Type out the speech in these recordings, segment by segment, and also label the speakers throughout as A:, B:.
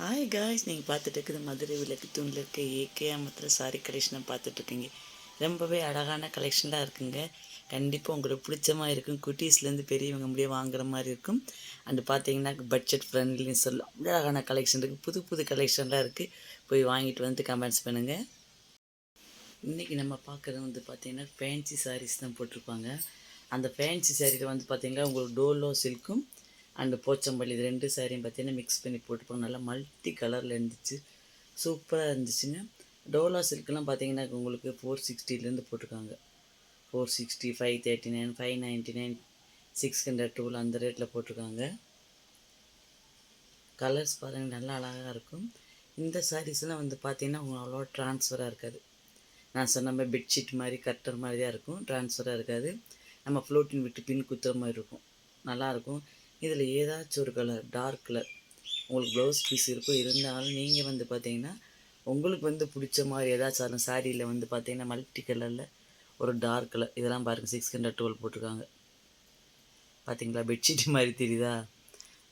A: Hi guys நீங்கள் பார்த்துட்டு இருக்குது மதுரை விளக்கு தூணில் இருக்க ஏகே அமத்தில் சாரி கலெக்ஷனை பார்த்துட்ருக்கீங்க ரொம்பவே அழகான கலெக்ஷனாக இருக்குங்க. கண்டிப்பாக உங்களுக்கு பிடிச்ச மாதிரி இருக்கும். குட்டீஸ்லேருந்து பெரியவங்க முடிய வாங்குற மாதிரி இருக்கும். அண்டு பார்த்தீங்கன்னா பட்ஜெட் ஃப்ரெண்ட்லின்னு சொல்லலாம் அழகான கலெக்ஷன் இருக்குது புது புது கலெக்ஷன்லாம் இருக்குது போய் வாங்கிட்டு வந்து கமெண்ட்ஸ் பண்ணுங்கள் இன்றைக்கி நம்ம பார்க்குறது வந்து பார்த்திங்கன்னா ஃபேன்சி சாரீஸ் தான் போட்டிருப்பாங்க. அந்த ஃபேன்சி சாரியில் வந்து பார்த்திங்கன்னா உங்களுக்கு டோலோ சில்க்கும் அண்டு போச்சம்பள்ளி இது ரெண்டு சாரியும் பார்த்தீங்கன்னா மிக்ஸ் பண்ணி போட்டுப்போம் நல்லா மல்டி கலரில் இருந்துச்சு. சூப்பராக இருந்துச்சுங்க. டோலா சில்க்லாம் பார்த்தீங்கன்னா உங்களுக்கு ஃபோர் சிக்ஸ்டிலேருந்து போட்டிருக்காங்க. Four sixty five thirty nine five ninety nine six hundred டூவில் அந்த ரேட்டில் போட்டிருக்காங்க. கலர்ஸ் பாருங்கள் நல்லா அழகாக இருக்கும். இந்த சாரீஸ்லாம் வந்து பார்த்தீங்கன்னா உங்களுக்கு அவ்வளோ ட்ரான்ஸ்ஃபராக இருக்காது. நான் சொன்ன மாதிரி பெட்ஷீட் மாதிரி கட்டுற மாதிரி தான் இருக்கும். ட்ரான்ஸ்ஃபராக இருக்காது. நம்ம ஃப்ளோட்டின் விட்டு பின் குத்துற மாதிரி இருக்கும். நல்லாயிருக்கும் இதில் ஏதாச்சும் ஒரு கலர் டார்க் கலர் உங்களுக்கு ப்ளவுஸ் பீஸ் இருக்கும் இருந்தாலும் நீங்கள் வந்து பார்த்தீங்கன்னா உங்களுக்கு வந்து பிடிச்ச மாதிரி ஏதாச்சும் அந்த சாரியில் வந்து பார்த்தீங்கன்னா மல்டி கலரில் ஒரு டார்க் கலர் இதெல்லாம் பாருங்கள் சிக்ஸ் ஹண்ட்ரட் டுவெல் போட்டிருக்காங்க. பார்த்தீங்களா? பெட்ஷீட் மாதிரி தெரியுதா?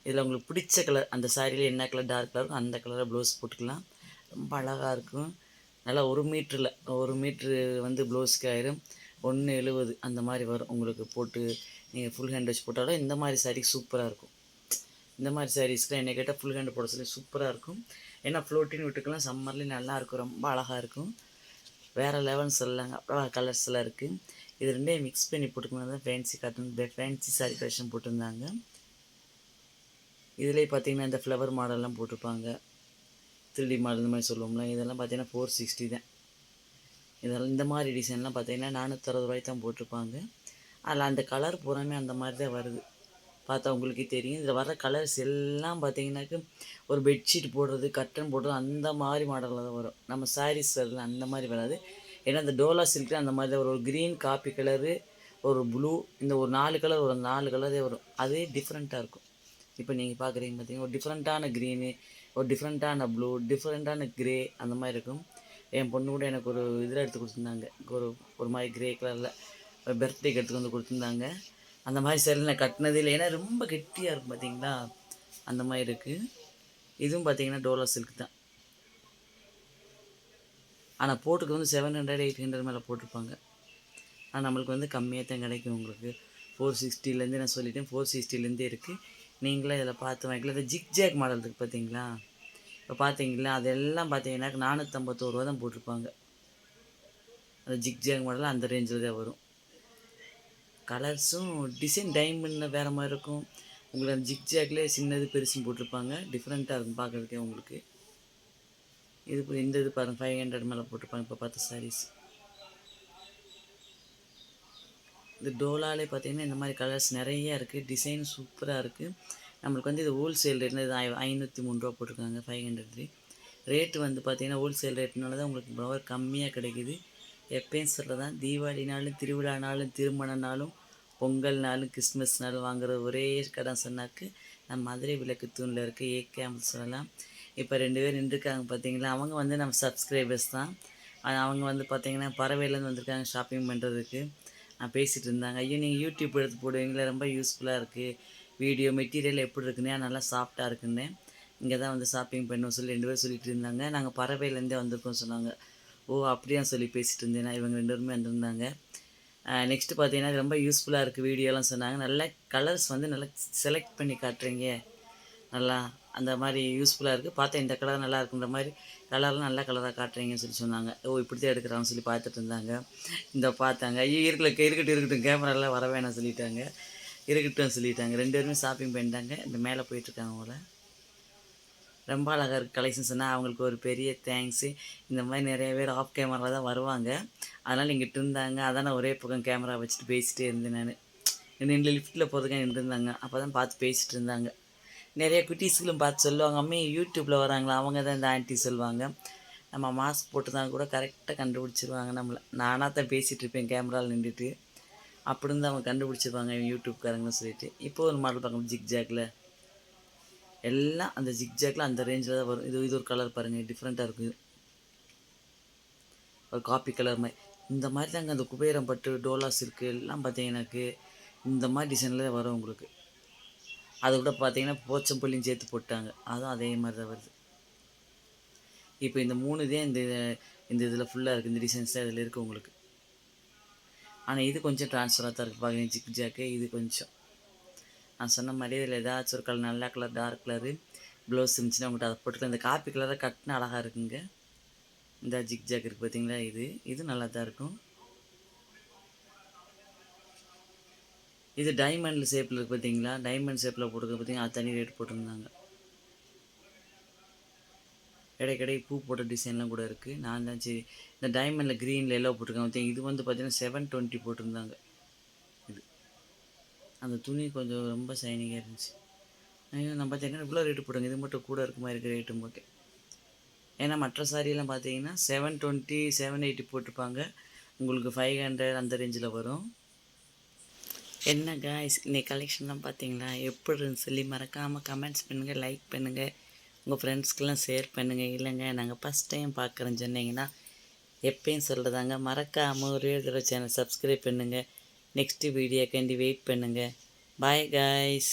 A: இதில் உங்களுக்கு பிடிச்ச கலர் அந்த சாரியில் என்ன கலர் டார்க் கலர் அந்த கலரில் ப்ளவுஸ் போட்டுக்கலாம். ரொம்ப அழகாக இருக்கும். நல்லா ஒரு மீட்டரில் ஒரு மீட்ரு வந்து ப்ளவுஸ்க்கு ஆயிரும். ஒன்று எழுபது அந்த மாதிரி வரும் உங்களுக்கு போட்டு நீங்கள் ஃபுல் ஹேண்ட் வச்சு போட்டாலும் இந்த மாதிரி சாரீ சூப்பராக இருக்கும். இந்த மாதிரி சாரீஸ்க்குலாம் என்னை கேட்டால் ஃபுல் ஹேண்ட் போட சொல்லி சூப்பராக இருக்கும். ஏன்னா ஃப்ளோட்டின் விட்டுக்கெல்லாம் சம்மர்லேயும் நல்லாயிருக்கும் ரொம்ப அழகாக இருக்கும். வேறு லெவல்ஸ் சொல்லலாங்க அப்புறம் கலர்ஸ் எல்லாம் இருக்குது இது ரெண்டே மிக்ஸ் பண்ணி போட்டுக்கணும். தான் fancy cotton fancy sari collection போட்டிருந்தாங்க. இதுலேயே பார்த்தீங்கன்னா இந்த ஃப்ளவர் மாடல்லாம் போட்டிருப்பாங்க. த்ரீ மாடல் இந்த மாதிரி சொல்லுவோம்ல இதெல்லாம் பார்த்தீங்கன்னா ஃபோர் சிக்ஸ்டி தான். இதெல்லாம் இந்த மாதிரி டிசைன்லாம் பார்த்தீங்கன்னா நானூற்றறுபது ரூபாய்க்கு தான் போட்டிருப்பாங்க. அதில் அந்த கலர் பூராமே அந்த மாதிரி தான் வருது. பார்த்தா உங்களுக்கே தெரியும். இதில் வர கலர்ஸ் எல்லாம் பார்த்தீங்கன்னாக்க ஒரு பெட்ஷீட் போடுறது கட்டன் போடுறது அந்த மாதிரி மாடலில் தான் வரும். நம்ம சாரீஸ் வரல அந்த மாதிரி வராது. ஏன்னா அந்த டோலா சில்கில் அந்த மாதிரி தான் வரும். ஒரு க்ரீன் காப்பி கலரு ஒரு ப்ளூ இந்த ஒரு நாலு கலர் ஒரு நாலு கலரே வரும். அதே டிஃப்ரெண்ட்டாக இருக்கும். இப்போ நீங்கள் பார்க்குறீங்க பார்த்தீங்கன்னா ஒரு டிஃப்ரெண்ட்டான க்ரீனு ஒரு டிஃப்ரெண்ட்டான ப்ளூ டிஃப்ரெண்ட்டான க்ரே அந்த மாதிரி இருக்கும். என் பொண்ணு கூட எனக்கு ஒரு இதில் எடுத்து கொடுத்துருந்தாங்க. ஒரு ஒரு மாதிரி க்ரே கலரில் பர்த்டேக்கு எடுத்துகிட்டு வந்து கொடுத்துருந்தாங்க. அந்த மாதிரி சரி நான் கட்டினது இல்லை. ஏன்னா ரொம்ப கெட்டியாக இருக்கும் பார்த்தீங்களா அந்த மாதிரி இருக்குது இதுவும் பார்த்தீங்கன்னா டோலா சில்க் தான். ஆனால் போட்டுக்கு வந்து செவன் ஹண்ட்ரட் எயிட் ஹண்ட்ரட் மேலே போட்டிருப்பாங்க. ஆனால் நம்மளுக்கு வந்து கம்மியாக தான் கிடைக்கும் உங்களுக்கு. ஃபோர் சிக்ஸ்டிலேருந்து நான் சொல்லிட்டேன். ஃபோர் சிக்ஸ்டிலேருந்தே இருக்குது நீங்களே இதில் பார்த்து வாங்கிக்கலாம். இந்த ஜிக்ஜாக் மாடல் இருக்குது பார்த்தீங்களா இப்போ பார்த்தீங்களா அதெல்லாம் பார்த்தீங்கன்னா நானூற்றம்பத்தோரு ரூபா தான் போட்டிருப்பாங்க. அந்த ஜிக்ஜாக் மாடல் அந்த ரேஞ்சில் தான் வரும். கலர்ஸும் டிசைன் டைமண்டில் வேறு மாதிரி இருக்கும். உங்களை அந்த ஜிக் ஜாக்லேயே சின்னது பெருசும் போட்டிருப்பாங்க. டிஃப்ரெண்ட்டாக இருக்கும் பார்க்குறதுக்கே உங்களுக்கு. இது இந்த இது பாருங்கள் ஃபைவ் ஹண்ட்ரட் மேலே போட்டிருப்பாங்க. இப்போ பார்த்த சாரீஸ் இந்த டோலாலே பார்த்தீங்கன்னா இந்த மாதிரி கலர்ஸ் நிறைய இருக்குது டிசைன் சூப்பராக இருக்குது நம்மளுக்கு வந்து இது ஹோல்சேல் ரேட்னு இது ஐநூற்றி மூணு ரூபா போட்டிருக்காங்க ஃபைவ் ஹண்ட்ரட் ரேட்டு வந்து பார்த்தீங்கன்னா ஹோல்சேல் ரேட்னால தான் உங்களுக்கு பவர் கம்மியாக கிடைக்குது. எப்பயும் சொல்கிறதான் தீபாவளினாலும் திருவிழானாலும் திருமணனாலும் பொங்கல்னாலும் கிறிஸ்மஸ்னாலும் வாங்குற ஒரே கடை சொன்னாக்கு நம்ம மதுரை விளக்கு தூணில் இருக்க ஏகே சொல்லலாம். இப்போ ரெண்டு பேர் நின்றுருக்காங்க பார்த்தீங்களா அவங்க வந்து நம்ம சப்ஸ்கிரைபர்ஸ் தான். அவங்க வந்து பார்த்தீங்கன்னா பறவையிலேருந்து வந்திருக்காங்க ஷாப்பிங் பண்ணுறதுக்கு நான் பேசிகிட்டு இருந்தாங்க. ஐயோ நீங்கள் யூடியூப் எடுத்து போடுவீங்களா ரொம்ப யூஸ்ஃபுல்லாக இருக்குது வீடியோ மெட்டீரியல் எப்படி இருக்குன்னே நல்லா சாஃப்டாக இருக்குன்னு. இங்கே தான் வந்து ஷாப்பிங் பண்ணுவோம் சொல்லி ரெண்டு பேர் சொல்லிகிட்டு இருந்தாங்க. நாங்கள் பறவையிலேருந்தே வந்திருக்கோம் சொன்னாங்க. ஓ அப்படியா சொல்லி பேசிகிட்டு இருந்தேன் இவங்க ரெண்டு பேருமே வந்திருந்தாங்க. நெக்ஸ்ட்டு பார்த்தீங்கன்னா ரொம்ப யூஸ்ஃபுல்லாக இருக்குது வீடியோலாம் சொன்னாங்க. நல்ல கலர்ஸ் வந்து நல்லா செலக்ட் பண்ணி காட்டுறீங்க. நல்லா அந்த மாதிரி யூஸ்ஃபுல்லாக இருக்குது பார்த்தா இந்த கலர் நல்லா இருக்குன்ற மாதிரி கலர்லாம் நல்ல கலராக காட்டுறீங்கன்னு சொல்லி சொன்னாங்க. ஓ இப்படி தான் எடுக்கிறான்னு சொல்லி பார்த்துட்டு இருந்தாங்க. இந்த பார்த்தாங்க. ஐயோ இருக்கல இருக்கட்டும் இருக்கட்டும் கேமராலாம் வர வேணாம் சொல்லிட்டாங்க. இருக்கட்டும் சொல்லிட்டாங்க. ரெண்டு பேருமே ஷாப்பிங் பண்ணிட்டாங்க. இந்த மேலே போயிட்டுருக்காங்க அவங்கள ரொம்ப அழகாக இருக்குது கலெக்ஷன் சொன்னால் அவங்களுக்கு ஒரு பெரிய தேங்க்ஸு இந்த மாதிரி நிறைய பேர் ஆஃப் கேமரா தான் வருவாங்க. அதனால் இங்கிட்டு இருந்தாங்க. அதான் நான் ஒரே பக்கம் கேமரா வச்சுட்டு பேசிகிட்டே இருந்தேன் நான். நின்று லிஃப்ட்டில் போகிறதுக்காக நின்றுருந்தாங்க அப்போ தான் பார்த்து பேசிகிட்டு இருந்தாங்க. நிறைய குட்டீஸ்களும் பார்த்து சொல்லுவாங்க அம்மே யூடியூப்பில் வராங்களா? அவங்க தான் இந்த ஆண்டி சொல்லுவாங்க. நம்ம மாஸ்க் போட்டு தான் கூட கரெக்டாக கண்டுபிடிச்சிருவாங்க நம்மளை. நானாக தான் பேசிகிட்டு இருப்பேன் கேமராவில் நின்றுட்டு. அப்படி இருந்து அவங்க கண்டுபிடிச்சிருவாங்க யூடியூப்காரங்கன்னு சொல்லிட்டு. இப்போ ஒரு மாடல் பார்க்கணும் ஜிக் ஜாக்கில் எல்லாம் அந்த ஜிக்ஜாக்கில் அந்த ரேஞ்சில் தான் வரும். இது இது ஒரு கலர் பாருங்கள் டிஃப்ரெண்ட்டாக இருக்குது ஒரு காப்பி கலர் மாதிரி. இந்த மாதிரி தாங்க அந்த குபேரம் பட்டு டோலாஸ் இருக்குது எல்லாம் பார்த்தீங்கன்னாக்கு இந்த மாதிரி டிசைனில் வரும் உங்களுக்கு. அது கூட பார்த்தீங்கன்னா போச்சம்பள்ளியும் சேர்த்து போட்டாங்க. அதுவும் அதே மாதிரி தான் வருது. இப்போ இந்த மூணு தான் இந்த இந்த இதில் ஃபுல்லாக இருக்குது இந்த டிசைன்ஸ் தான் இதில் இருக்குது உங்களுக்கு. ஆனால் இது கொஞ்சம் ட்ரான்ஸ்ஃபராக தான் இருக்குது பார்க்குறீங்க ஜிக் ஜாக்கு இது கொஞ்சம். நான் சொன்ன மாதிரி இதில் ஏதாச்சும் ஒரு கலர் நல்ல கலர் டார்க் கலரு ப்ளவுஸ் இருந்துச்சுன்னா உங்கள்கிட்ட அதை போட்டுக்கலாம். இந்த காப்பி கலராக கட்டினா அழகாக இருக்குங்க. இந்த ஜிக் ஜாக் இருக்குது பார்த்தீங்களா இது? இது நல்லா தான் இருக்கும். இது டைமண்ட் ஷேப்பில் இருக்குது பார்த்தீங்களா டைமண்ட் ஷேப்பில் போட்டுருக்கு பார்த்தீங்கன்னா அது தனி ரேட் போட்டிருந்தாங்க. இடைக்கிடை பூ போட்ட டிசைன்லாம் கூட இருக்குது நான் தான் சரி. இந்த டைமண்டில் க்ரீனில் எல்லோ போட்டிருக்கேன் பார்த்தீங்க இது வந்து பார்த்தீங்கன்னா செவன் டுவெண்ட்டி போட்டிருந்தாங்க. அந்த துணி கொஞ்சம் ரொம்ப சைனிங்காக இருந்துச்சு. ஐயோ நான் பார்த்தீங்கன்னா இவ்வளோ ரேட்டு போடுங்க? இது மட்டும் கூட இருக்க மாதிரி இருக்க ரேட்டு போட்டேன். ஏன்னா மற்ற சாரியெல்லாம் பார்த்தீங்கன்னா செவன் டுவெண்ட்டி செவன் எயிட்டி போட்டிருப்பாங்க. உங்களுக்கு ஃபைவ் ஹண்ட்ரட் அந்த ரேஞ்சில் வரும். என்ன காய்ஸ் இன்னைக்கு கலெக்ஷன்லாம் பார்த்தீங்களா எப்படி இருந்துச்சு? சொல்லி மறக்காமல் கமெண்ட்ஸ் பண்ணுங்கள் லைக் பண்ணுங்கள் உங்கள் ஃப்ரெண்ட்ஸ்க்கெலாம் ஷேர் பண்ணுங்கள் இல்லைங்க நாங்கள் ஃபஸ்ட் டைம் பார்க்குறேன்னு சொன்னீங்கன்னா எப்பயும் சொல்கிறதாங்க மறக்காமல் ஒரே ஒரு தடவை சேனல் சப்ஸ்கிரைப் பண்ணுங்கள் நெக்ஸ்ட்டு வீடியோக்காண்டி வெயிட் பண்ணுங்கள் பாய் காய்ஸ்